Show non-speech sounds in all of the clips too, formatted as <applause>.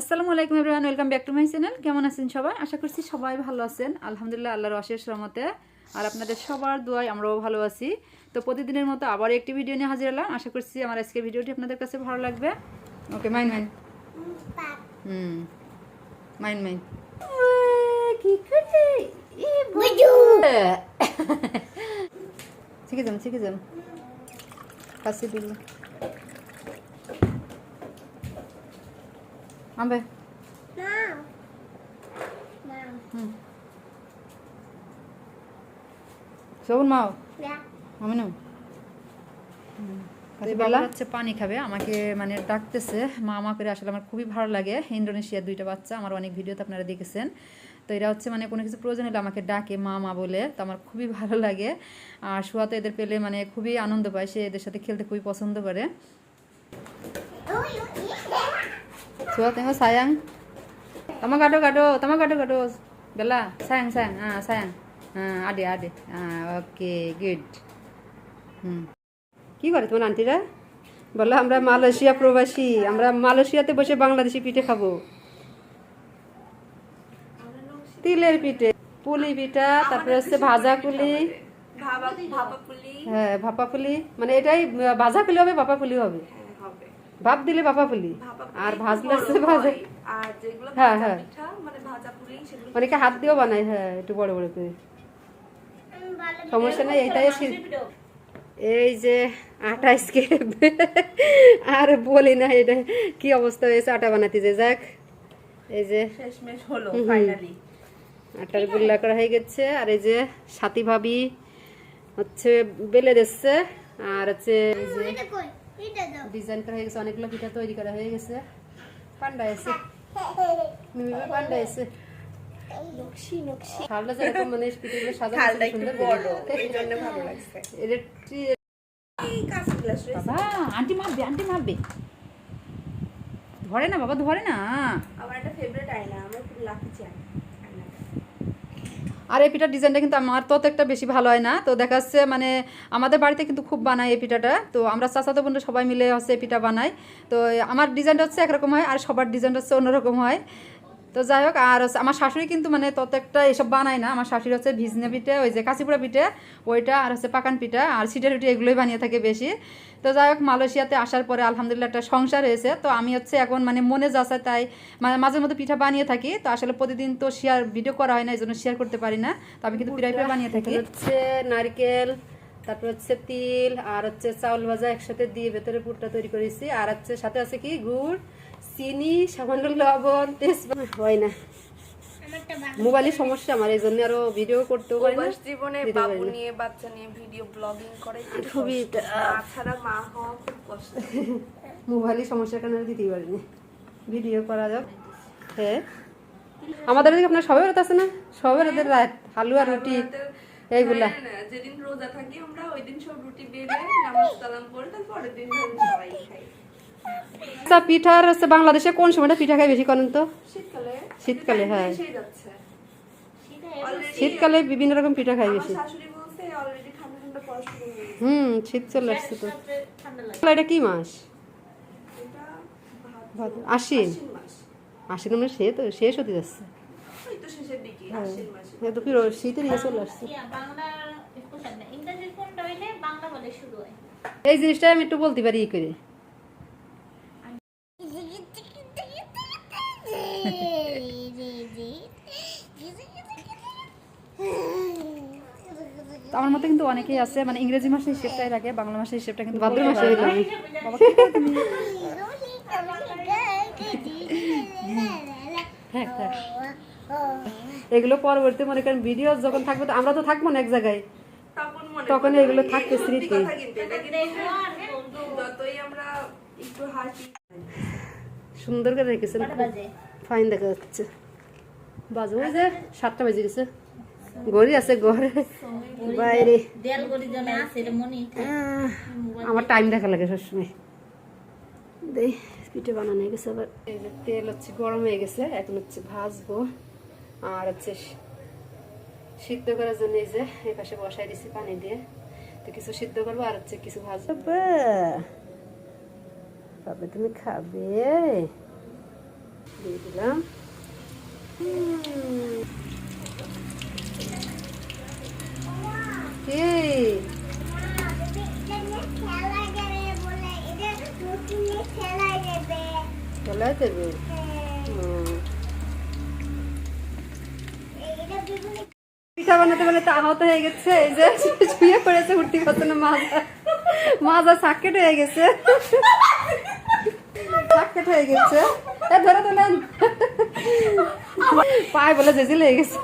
আসসালামু আলাইকুম everyone welcome back to my channel কেমন আছেন সবাই? আশা করছি সবাই ভালো আছেন। আলহামদুলিল্লাহ আল্লাহর অশেষ রহমতে। আর আপনাদের সবার দোয়ায় আমরাও ভালো আছি। তো প্রতিদিনের মতো আবার একটি ভিডিও নিয়ে হাজির হলাম। আশা করছি আমার আজকের ভিডিওটি আপনাদের কাছে ভালো লাগবে। Okay mine mine hmm mine mine কি করে <laughs> শিখে যান শিখে যান। কাছে দিল। আবে সবুন মাও? আমি না বেলা? হচ্ছে পানি খাবে। আমাকে মানে ডাকতেছে। মা মা করে আসলে আমার খুবই ভালো লাগে। ইন্দোনেশিয়ার দুইটা বাচ্চা। আমার অনেক ভিডিওতে আপনারা দেখেছেন। তো এরা হচ্ছে মানে কোনো কিছু প্রয়োজন হলে আমাকে ডাকে মা মা বলে। তো আমার খুবই ভালো লাগে। আর শুয়াতে এদের পেলে মানে খুবই আনন্দ পায়। সে এদের সাথে খেলতে খুবই পছন্দ করে। Suat tengok sayang. Tama kado kado, tama kado kado. Bella, sayang sayang. Ah, sayang. Ah, ade ade. Ah, okay, good. হুম কি করে তোমার আন্টিরা বলো আমরা মালয়েশিয়া প্রবাসী আমরা মালয়েশিয়াতে বসে বাংলাদেশি পিঠে খাব তিলের পিঠে পুলি পিঠা তারপরে হচ্ছে ভাজা পুলি হ্যাঁ ভাপা পুলি মানে এটাই ভাজা পুলি হবে ভাপা পুলি হবে ভাপ দিলে ভাপা পুলি আর ভাজলে যেগুলো হ্যাঁ, হ্যাঁ। মানে ভাজা অনেকে হাত দিয়েও বানায় হ্যাঁ একটু বড় বড় করে। সমস্যা নেই এইটাই এই যে আটা স্কেপ। আর বলি না এটা কি অবস্থা হয়েছে আটা বানাতে যে যাক। এই যে শেষমেশ হলো ফাইনালি আটার গুল্লা করা হয়ে গেছে আর এই যে সাথী ভাবি হচ্ছে বেলে দিচ্ছে আর হচ্ছে যে ডিজাইন করা হয়ে গেছে অনেকগুলো পিঠা তৈরি করা হয়ে গেছে। পান্ডা এসে মিমি পান্ডা এসে নকশি নকশি। যেরকম মানে পিঠাগুলো সুন্দর বড় এই জন্য ভালো লাগছে। এটা বাবা আন্টি আন্টি ধরে না বাবা ধরে না। আমার একটা ফেভারিট আয়না আমার খুব লাকি চাই আর এই পিঠার ডিজাইনটা কিন্তু আমার তত একটা বেশি ভালো হয় না। তো দেখা যাচ্ছে মানে আমাদের বাড়িতে কিন্তু খুব বানায় এই পিঠাটা। তো আমরা চাচাতো বোনরা সবাই মিলে হচ্ছে পিঠা বানাই। তো আমার ডিজাইনটা হচ্ছে একরকম হয় আর সবার ডিজাইনটা হচ্ছে অন্যরকম হয়। তো যাই হোক, আর আমার শাশুড়ি কিন্তু মানে তত একটা এসব বানায় না। আমার শাশুড়ি হচ্ছে ভিজনে পিঠে, ওই যে কাঁচিপুরা পিঠে, ওইটা আর হচ্ছে পাকান পিঠা, আর সিটের রুটি এগুলোই বানিয়ে থাকে বেশি। তো যাই হোক, মালয়েশিয়াতে আসার পরে আলহামদুলিল্লাহ একটা সংসার হয়েছে। তো আমি হচ্ছে এখন মানে মনে যাচ্ছে তাই মানে মাঝে মধ্যে পিঠা বানিয়ে থাকি। তো আসলে প্রতিদিন তো শেয়ার ভিডিও করা হয় না, এই জন্য শেয়ার করতে পারি না। তো আমি কিন্তু পিঠা পিঠা বানিয়ে থাকি। হচ্ছে নারকেল, তারপর হচ্ছে তিল, আর হচ্ছে চাউল ভাজা একসাথে দিয়ে ভেতরে পুরটা তৈরি করেছি। আর হচ্ছে সাথে আছে কি? গুড় চিনি সামান্য লবণ তেজপাতা। হয় না। মোবাইলের সমস্যা আমার এই জন্য আরও ভিডিও করতেও পারি না। জীবনে বাবু নিয়ে বাচ্চা নিয়ে ভিডিও ব্লগিং করে খুবই তাছাড়া মা হওয়া খুব কষ্ট। <laughs> মোবাইলের সমস্যার কারণে দিতেই পারিনি। ভিডিও করা যাক। হ্যাঁ আমাদের এদিকে আপনার সবাই রাত আছে না? সবাই রাতের রাত হালুয়া রুটি এইগুলা। হ্যাঁ, যেদিন রোজা থাকি আমরা ওই দিন সব রুটি বেড়ে নামাজ কালাম করে তার পরের দিন সবাই খাই। আচ্ছা পিঠার হচ্ছে বাংলাদেশে কোন সময়টা পিঠা খাই বেশি করেন তো? শীতকালে। শীতকালে, হ্যাঁ। শীতকালে বিভিন্ন রকম পিঠা খাই বেশি। হয়ে। হুম শীত চলে আসছে তো। এটা কি মাস? আশ্বিন। আশ্বিন মানে সে তো শেষ হতে যাচ্ছে। ওই তো শেষের দিকে আশ্বিন মাসে। এ তো শীতের ইয়ে চলে আসছে। বাংলার পোশাক না ইংরেজির কোনটা হইলে বাংলা বলে শুরু হয়? এই জিনিসটা আমি একটু বলতে পারি ই করে। আমার মতো কিন্তু অনেকেই আছে মানে ইংরেজি মাসে হিসেবটাই রাখে বাংলা মাসের হিসেবটা কিন্তু ভাদ্র মাসে? হ্যাঁ হ্যাঁ এগুলো পরবর্তী মনে করেন ভিডিও যখন থাকবে তো আমরা তো থাকব না এক জায়গায় তখন। এগুলো থাকবে স্মৃতি। সুন্দর করে রেখেছেন ফাইন দেখা যাচ্ছে বাজে ওই যে সাতটা বেজে গেছে ঘড়ি আছে ঘরে বাইরে। গড়ি আমার টাইম দেখা লাগে সবসময়। দেই পিঠে বানানো হয়ে গেছে আবার। তেল হচ্ছে গরম হয়ে গেছে, এখন হচ্ছে ভাজবো। আর হচ্ছে সিদ্ধ করার জন্য এই যে এই পাশে বসাই দিছি পানি দিয়ে। তো কিছু সিদ্ধ করব আর হচ্ছে কিছু ভাজবো। বাবা তুমি খাবে? দিয়ে দিলাম। খেলাই দেবে। পিঠা বানাতে বানাতে আহত হয়ে গেছে। এই যে শুয়ে পড়েছে উঠতে পারছে না মাজা মাজা সাকেট হয়ে গেছে। সাকেট হয়ে গেছে। ধরে তোলেন পায়ে বলে জেজে লেগে গেছে।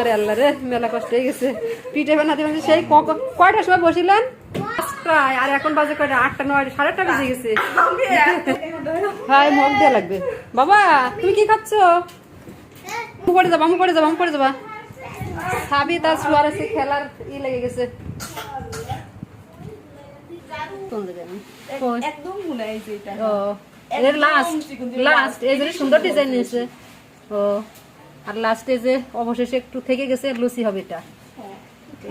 আরে আল্লাহ রে মেলা কষ্ট হয়ে গেছে। পিঠে বানাতে বানাতে সেই কয়টার সময় বসিলেন? প্রায় আর এখন বাজে কয়টা? আটটা নয় সাড়ে আটটা বেজে গেছে। হ্যাঁ মগ দেওয়া লাগবে। বাবা তুমি কি খাচ্ছ? করে যাবা আমু করে যাবা আমু করে যাবা। সাবি তার শুয়ার আছে খেলার ই লেগে গেছে? একদম এটা। ও এর লাস্ট লাস্ট এই যে সুন্দর ডিজাইন নিয়েছে। ও। আর লাস্টে যে অবশেষে একটু থেকে গেছে লুচি হবে এটা।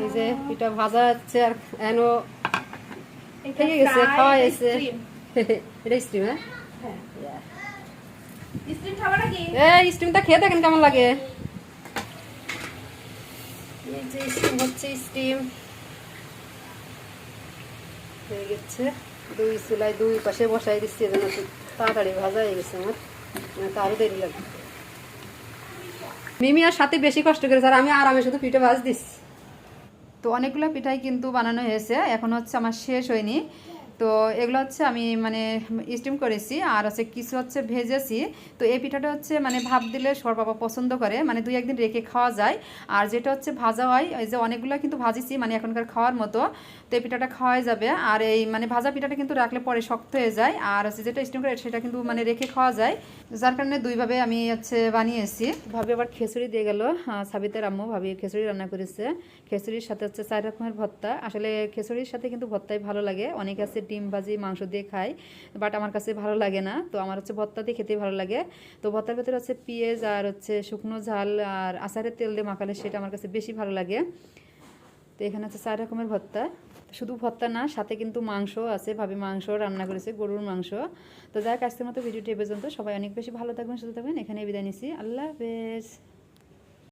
এই যে এটা ভাজা হচ্ছে আর এনো থেকে গেছে খাওয়া গেছে <laughs> এটা স্টিম হ্যাঁ? এই স্টিমটা খেয়ে দেখেন কেমন লাগে। এই যে স্টিম হচ্ছে স্টিম হয়ে গেছে। দুই দুই পাশে বসাই দিচ্ছি তাড়াতাড়ি ভাজা হয়ে গেছে আমার। মানে তারও দেরি লাগবে। মিমি আর সাথে বেশি কষ্ট করে আর আমি আরামে শুধু পিঠে ভাজ দিচ্ছি। তো অনেকগুলো পিঠাই কিন্তু বানানো হয়েছে, এখন হচ্ছে আমার শেষ হয়নি। তো এগুলো হচ্ছে আমি মানে স্টিম করেছি, আর হচ্ছে কিছু হচ্ছে ভেজেছি। তো এই পিঠাটা হচ্ছে মানে ভাপ দিলে সর বাবা পছন্দ করে মানে দুই একদিন রেখে খাওয়া যায়। আর যেটা হচ্ছে ভাজা হয় ওই যে অনেকগুলো কিন্তু ভাজিছি মানে এখনকার খাওয়ার মতো, তো এই পিঠাটা খাওয়াই যাবে। আর এই মানে ভাজা পিঠাটা কিন্তু রাখলে পরে শক্ত হয়ে যায়, আর হচ্ছে যেটা স্টিম করে সেটা কিন্তু মানে রেখে খাওয়া যায়। যার কারণে দুইভাবে আমি হচ্ছে বানিয়েছি। ভাবি আবার খিচুড়ি দিয়ে গেল সাবিতের আম্মু, ভাবি খিচুড়ি রান্না করেছে। খিচুড়ির সাথে হচ্ছে চার রকমের ভর্তা। আসলে খিচুড়ির সাথে কিন্তু ভর্তাই ভালো লাগে, অনেক আছে ডিম ভাজি, মাংস দিয়ে খায় বাট আমার কাছে ভালো লাগে না। তো আমার হচ্ছে ভর্তা দিয়ে খেতে ভালো লাগে। তো ভর্তার ভেতরে হচ্ছে পেঁয়াজ আর হচ্ছে শুকনো ঝাল আর আচারের তেল দিয়ে মাখালে সেটা আমার কাছে বেশি ভালো লাগে। তো এখানে হচ্ছে চার রকমের ভর্তা। শুধু ভর্তা না, সাথে কিন্তু মাংস আছে, ভাবি মাংস রান্না করেছে, গরুর মাংস। তো যাই আজকের মতো ভিডিওটি এ পর্যন্ত। সবাই অনেক বেশি ভালো থাকবেন, সুস্থ থাকবেন। এখানে বিদায় নিছি আল্লাহ হাফেজ।